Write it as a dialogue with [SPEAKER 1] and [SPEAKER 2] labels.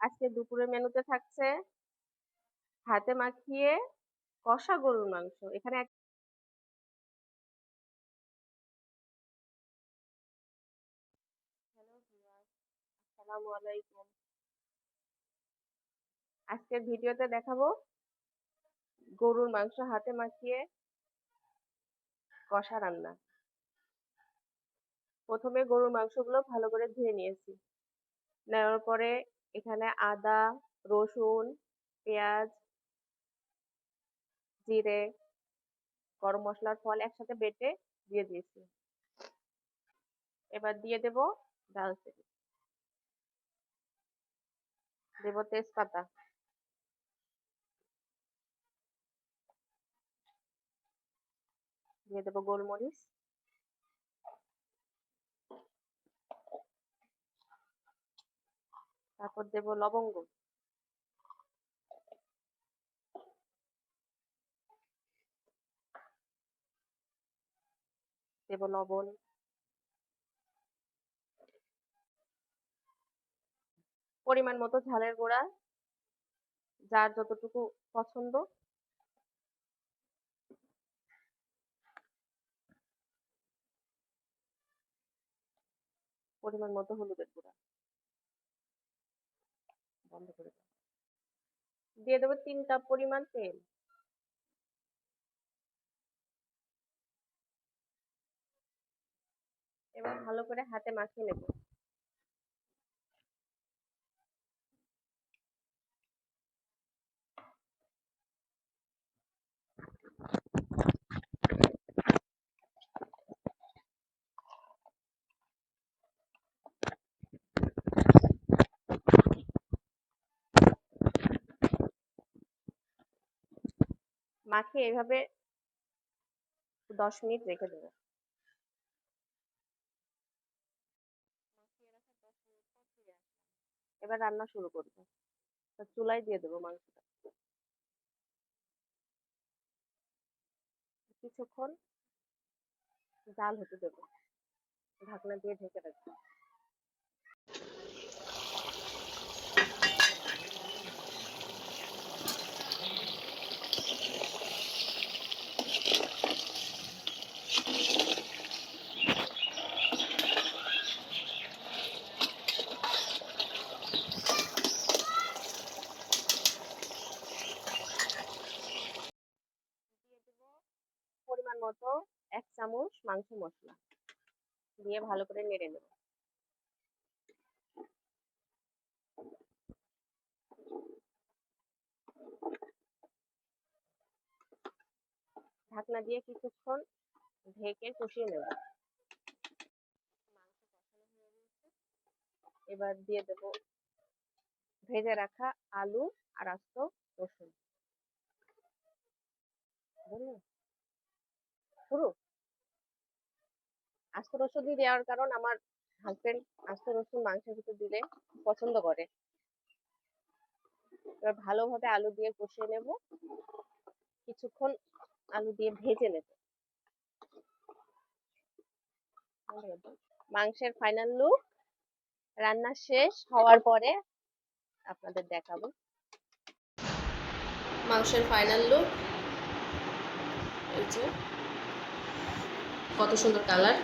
[SPEAKER 1] আজকে দুপুরের মেনুতে থাকছে হাতে মাখিয়ে কষা গরুর মাংস। এখানে আসসালামু আজকের ভিডিওতে দেখাবো গরুর মাংস হাতে মাখিয়ে কষা রান্না। প্রথমে গরুর মাংসগুলো ভালো করে ধুয়ে নিয়েছি। নেওয়ার পরে এখানে আদা, রসুন, পেঁয়াজ, জিরে, গরম মশলার ফল একসাথে বেটে দিয়ে দিয়েছি। এবার দিয়ে দেব দারচিনি দেব তেজপাতা। দিয়ে দেব গোলমরিচ। তারপর দেব লবঙ্গ। দেব লবণ। পরিমাণ মতো ঝালের গুঁড়া, যার যতটুকু পছন্দ। পরিমাণ মতো হলুদের গুঁড়া। বন্ধ করে দাও। দিয়ে দেবো তিন কাপ পরিমাণ তেল। এবার ভালো করে হাতে মাখিয়ে নেব। মাখিয়ে এভাবে দশ মিনিট রেখে দেবো। এবার রান্না শুরু করব। চুলায় দিয়ে দেবো মাংসটা। কিছুক্ষণ জাল হতে দেবো। ঢাকনা দিয়ে ঢেকে রাখব। পরিমাণ মতো এক চামচ মাংস মশলা দিয়ে ভালো করে নেড়ে নেব। ঢাকনা দিয়ে কিছুক্ষণ ঢেকে কষিয়ে নেব। এবার দিয়ে দেব ভেজে রাখা আলু আর আস্ত রসুন। বুঝলে শুরু আস্ত রসুন দেওয়ার কারণ আমার হাজবেন্ড আস্ত রসুন মাংসের ভিতর দিলে পছন্দ করে। এবার ভালোভাবে আলু দিয়ে কষিয়ে নেব। কিছুক্ষণ আলু দিয়ে ভেজে নেব। মাংসের ফাইনাল লুক রান্না শেষ হওয়ার পরে আপনাদের দেখাবো। মাংসের ফাইনাল লুক এই যে। কত সুন্দর কালার